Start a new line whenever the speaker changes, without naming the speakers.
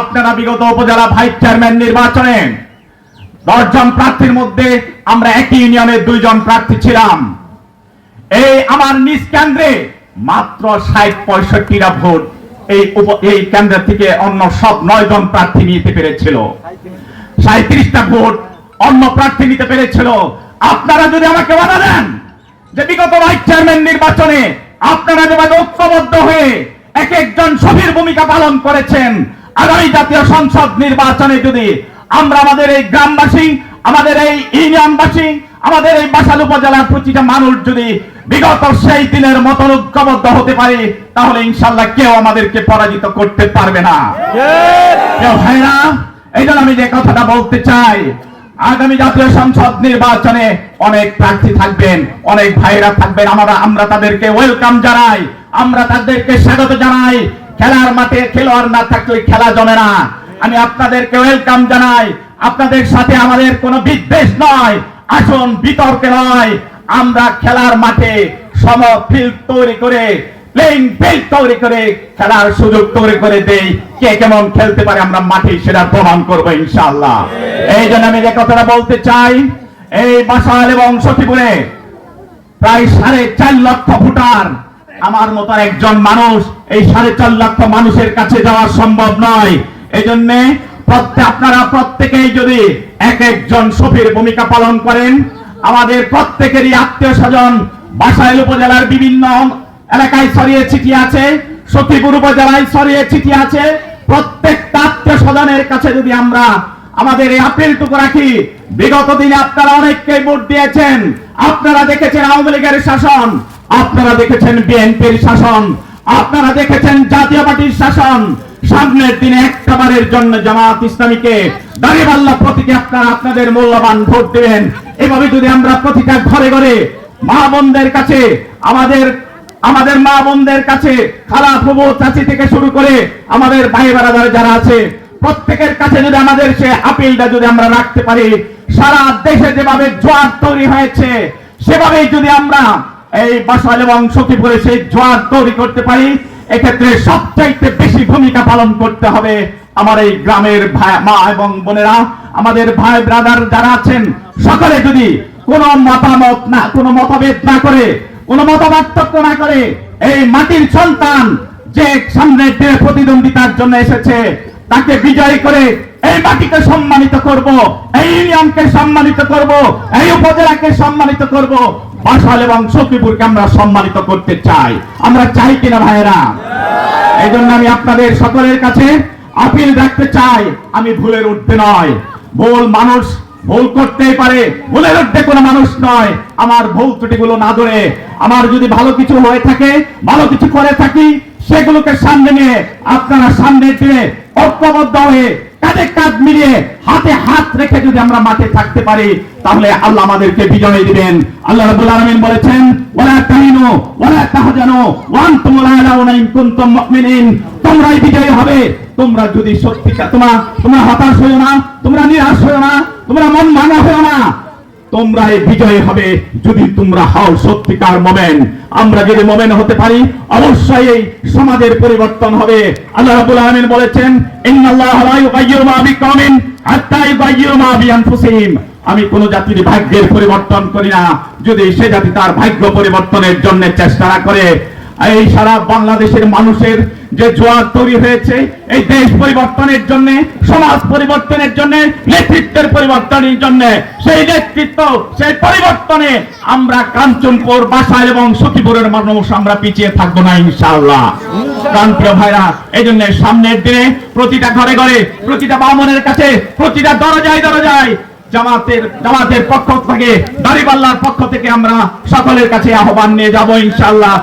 আপনারা বিগত উপজেলা ভাইস চেয়ারম্যান নির্বাচনে দশজন প্রার্থীর মধ্যে আমরা একই ইউনিয়নের দুইজন প্রার্থী ছিলাম। এই আমার নিজ কেন্দ্রে মাত্র ষাট পঁয়ষট্টিটা ভোট এই এই কেন্দ্র থেকে অন্য সব নয় জন প্রার্থী নিতে পেরেছিল। সাঁত্রিশটা ভোট অন্য প্রার্থী নিতে পেরেছিল। আপনারা যদি আমাকে বাধা দেন যে বিগত ভাইস চেয়ারম্যান নির্বাচনে আপনারা যেভাবে ঐক্যবদ্ধ হয়ে এক একজন সভীর ভূমিকা পালন করেছেন আগামী জাতীয় সংসদ নির্বাচনে যদি আমরা আমাদের এই গ্রামবাসী, আমাদের এই ইউনিয়নবাসী, আমাদের এই বাসাল উপজেলার প্রতিটা মানুষ যদি বিগত সেই দিনের মতন ঐক্যবদ্ধ হতে পারে, তাহলে ইনশাল্লাহ কেউ আমাদেরকে পরাজিত করতে পারবে না। কেউ হয় না? এই জন্য আমি যে কথাটা বলতে চাই, আগামী জাতীয় সংসদ নির্বাচনে অনেক প্রার্থী থাকবেন, অনেক ভাইরা থাকবেন। আমরা আমরা তাদেরকে ওয়েলকাম জানাই, আমরা তাদেরকে স্বাগত জানাই। খেলার মাঠে খেলোয়াড় না থাকলে খেলা জমে না। আমি আপনাদেরকে ওয়েলকাম জানাই। আপনাদের সাথে আমাদের কোনো বিদ্বেষ নয়। আসুন, বিতর্কে নয়। আমরা খেলার মাঠে সম ফিল্ড তৈরি করে প্লেইং ফিল্ড তৈরি করে, খেলার সুযোগ তৈরি করে দেই। কে কেমন খেলতে পারে আমরা মাঠে সেটা প্রমাণ করব ইনশাআল্লাহ। এই জন্য আমি যে কথাটা বলতে চাই, এই বাসাল এবং সখীপুরে প্রায় সাড়ে চার লক্ষ ভোটার আমার মতো একজন মানুষ এই সাড়ে চার লক্ষ মানুষের কাছে যাওয়া সম্ভব নয়। এই জন্যে আপনারা প্রত্যেকেই যদি এক একজন সফির ভূমিকা পালন করেন, আমাদের প্রত্যেকেরই আত্মীয় স্বজন বাসাইল উপজেলার বিভিন্ন এলাকায় ছড়িয়ে ছিটিয়ে আছে সখীপুর উপজেলায় ছড়িয়ে ছিটিয়ে আছে। প্রত্যেকটা আত্মীয় স্বজনের কাছে যদি আমরা আমাদের এই আপিলটুকু রাখি, বিগত দিনে আপনারা অনেককে ভোট দিয়েছেন। আপনারা দেখেছেন আওয়ামী লীগের শাসন। আপনারা দেখেছেন বিএনপির শাসন, আপনারা দেখেছেন জাতীয় পার্টির শাসন। সামনের দিনে একটাবারের জন্য জামাত ইসলামীকে দাঁড়িপাল্লা প্রতীকে আপনারা আপনাদের মূল্যবান ভোট দেবেন। এভাবে যদি আমরা প্রতিটা ঘরে ঘরে মা বোনদের কাছে, আমাদের আমাদের মা বোনদের কাছে খালা ফুবু চাচি থেকে শুরু করে আমাদের ভাই বারাদার যারা আছে, প্রত্যেকের কাছে যদি আমাদের সে আপিলটা যদি আমরা রাখতে পারি, সারা দেশে যেভাবে জোয়ার তৈরি হয়েছে, সেভাবেই যদি আমরা এই বাসাল এবং সখীপুরে সেই জোয়ার তৈরি করতে পারি, এক্ষেত্রে সবচাইতে বেশি ভূমিকা পালন করতে হবে আমার এই গ্রামের মা এবং বোনেরা। আমাদের ভাই, ব্রাদার যারা আছেন, সকলে যদি কোনো মতামত না, কোনো মতভেদ না করে, কোনো মতপার্থক্য না করে, এই মাটির সন্তান যে সামনের দিনে প্রতিদ্বন্দ্বিতার জন্য এসেছে, তাকে বিজয় করে এই মাটিকে সম্মানিত করব, এই ইউনিয়নকে সম্মানিত করব, এই উপজেলাকে সম্মানিত করব বাসাল এবং সখীপুরকে আমরা সম্মানিত করতে চাই। আমরা চাই কিনা ভাইয়েরা? এই জন্য আমি আপনাদের সকলের কাছে আপিল রাখতে চাই, আমি ভুলের উঠতে নয়। ভুল মানুষ ভুল করতেই পারে, ভুলের উঠতে কোনো মানুষ নয়। আমার ভুল ত্রুটিগুলো না ধরে, আমার যদি ভালো কিছু হয়ে থাকে, ভালো কিছু করে থাকি, সেগুলোকে সামনে নিয়ে আপনারা সামনে দিনে ঐক্যবদ্ধ হয়ে কাঁধে কাঁধ মিলিয়ে হাতে হাত রেখে যদি আমরা মাঠে থাকতে পারি, তাহলে আল্লাহ আমাদেরকে বিজয় দিবেন। আল্লাহ রাব্বুল আলামিন বলেছেন, ওয়ালা তাহিনু ওয়ালা তাহজানু, ওয়া ওয়ান আলাউনা ইন তোমরাই বিজয়ী হবে। তোমরা যদি সত্যিকার তোমরা তোমরা হতাশ হইও না, তোমরা নিরাশ হইও না, তোমরা মন ভাঙা হইও না। তোমরা এই বিজয়ী হবে যদি তোমরা হও সত্যিকার মোমেন। আমরা যদি মোমেন হতে পারি, অবশ্যই এই সমাজের পরিবর্তন হবে। আল্লাহ রাব্বুল আলামিন বলেছেন, ইন্নাল্লাহ লা ইউগাইয়িরু মা হাত্তা ইউগাইয়িরু মা বিআনফুসিহিম। আমি কোন জাতির ভাগ্যের পরিবর্তন করি না। যদি সে জাতি তার ভাগ্য পরিবর্তনের জন্য চেষ্টা না করে এই সারা বাংলাদেশের মানুষের যে জোয়ার তৈরি হয়েছে, এই দেশ পরিবর্তনের জন্য, সমাজ পরিবর্তনের জন্য, নেতৃত্বের পরিবর্তনের জন্য, সেই নেতৃত্ব, সেই পরিবর্তনে আমরা কাঞ্চনপুর বাসায় এবং সখীপুরের মানুষ আমরা পিছিয়ে থাকব না, ইনশাআল্লাহ। প্রান্তীয় ভাইরা, এই জন্য সামনের দিনে প্রতিটা ঘরে ঘরে, প্রতিটা বামনের কাছে, প্রতিটা দরজায় দরজায় জামাতের জামাতের পক্ষ থেকে পক্ষ থেকে আমরা সকলের কাছে আহ্বান নিয়ে যাব, ইনশাআল্লাহ।